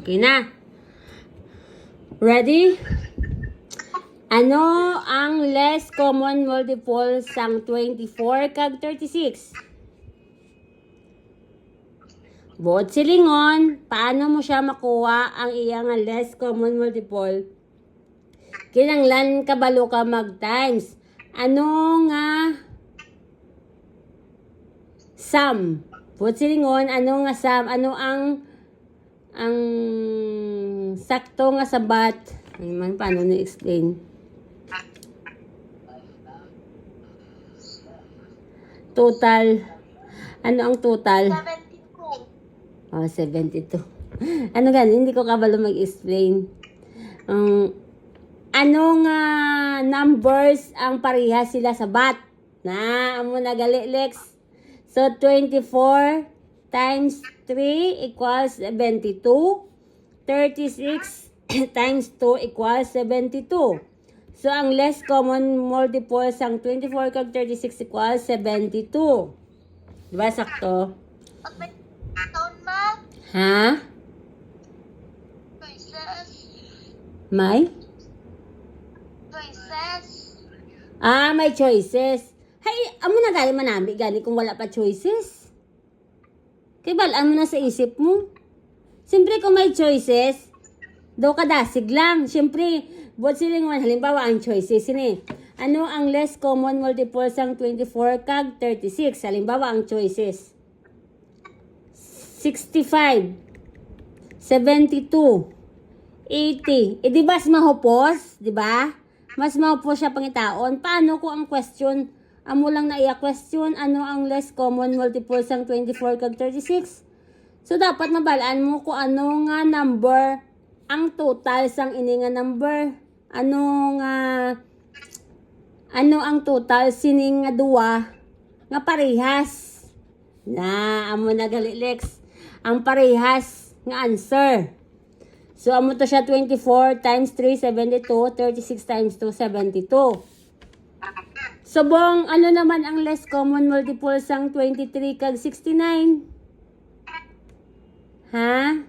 Okay na. Ready? Ano ang less common multiple sang 24 kag 36? Buot silingon, paano mo siya makuha ang iyang less common multiple? Kinanglan kabalo ka mag-times. Ano nga sum? Buot silingon, ano nga sum? Ano ang ang sakto nga sabat? Ano man, paano na-explain? Total. Ano ang total? 72. Oh, 72. ano gan, hindi ko kabalo mag-explain. Um, ano nga numbers ang pareha sila sa bat? Na, amo na gali, Lex. So, 24 times 3 equals 72. 36 times 2 equals 72. So, ang less common multiples ang 24 kag 36 equals 72. Diba sakto? Ha? May? choices, Ah, may choices. Hay, amo na gali manambi gani kung wala pa choices. Kay balaan mo na sa isip mo. Siyempre kung may choices, daw kadasig lang. Siyempre, buat siling man, halimbawa ang choices ini. Ano ang less common multiples ang 24 kag 36? Halimbawa ang choices. 65, 72, 80. Eh, di ba mas mahupos? Di ba? Mas mahupos siya pangitaon. Paano ko ang question? Amo lang na iya question, ano ang less common multiples ang 24 kag 36? So, dapat mabalaan mo kung ano nga number ang total sang ini nga number. Ano nga ano ang total sining nga duwa nga parehas. Na, amo na gali Lex. Ang parehas nga answer. So, amo to siya 24 times 3, 72. 36 times 2, 72. So, bong, ano naman ang less common multiple sang 23 kag 69? Ha?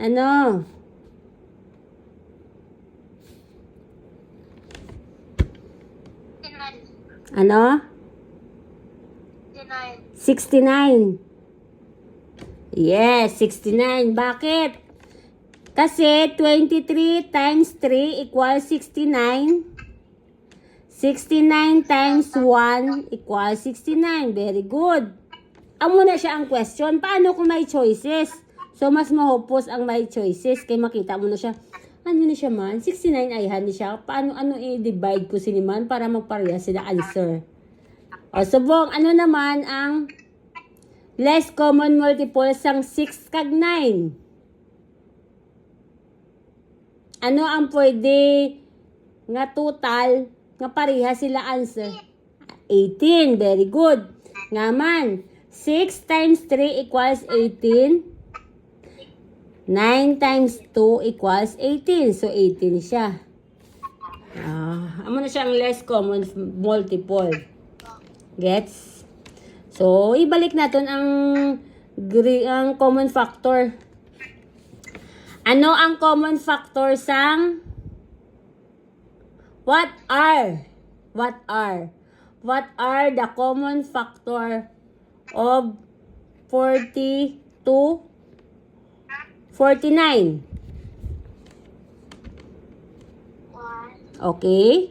Ano? Ano? denied, 69. Yes, 69. Bakit? Kasi 23 times 3 equals 69. 69 times 1 equals 69. Very good. Amo na siya ang question. Paano kung may choices? So, mas mahupos ang may choices. Kaya makita mo na siya. Ano na siya man? 69 ay ni siya. Paano ano i-divide ko siniman para magpareha sila answer? O, subong, ano naman ang less common multiple sang 6 kag 9? Ano ang pwede nga total nga pareha sila answer? 18. Very good. Nga man, 6 times 3 equals 18. 9 times 2 equals 18. So, 18 siya. Ah, amo na siyang less common multiple. Gets? So, ibalik natin ang ang common factor. Ano ang common factor sang What are? What are? What are the common factor of 40 to 49? Okay?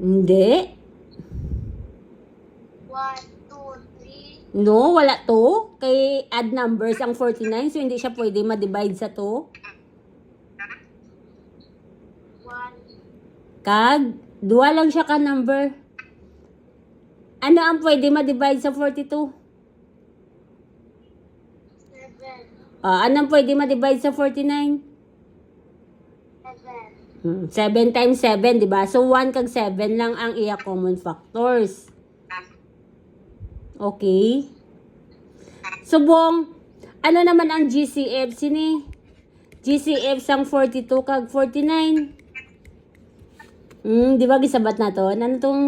Hindi. One, two, three. No, wala to. Kay add numbers ang 49, so hindi siya pwede ma-divide sa 2. Kag, duwa lang siya ka number. Ano ang pwede ma-divide sa 42? 7, Ah, ano ang pwede ma-divide sa 49? 7, Hmm, 7 times 7, di ba? So, 1 kag 7 lang ang iya common factors. Okay? So, bong, ano naman ang GCF? Sini? GCF sang 42 kag 49. Hmm, di ba gisabat na to? Ano tong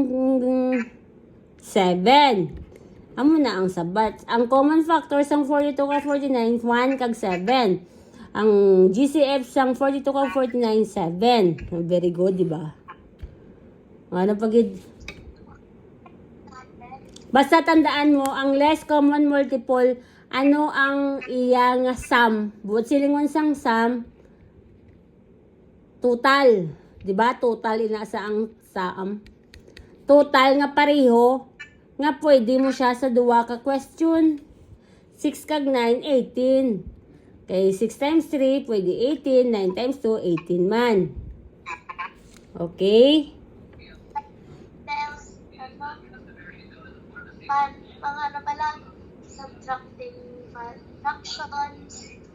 7? Amo na ang sabat. Ang common factors sang 42 kag 49, 1 kag 7. Ang GCF sang 42 kag 49, 7. Very good, di ba? Ano pagid? Basta tandaan mo, ang less common multiple, ano ang iya nga sum? Buot silingon sang sum, total. Di ba? Total ina sa ang sum. Total nga pareho, nga pwede mo siya sa duwa ka question. 6 kag 9, 18. Kay 6 times 3, pwede 18. 9 times 2, 18 man. Okay? Pan, pang ano pala? Subtracting fractions.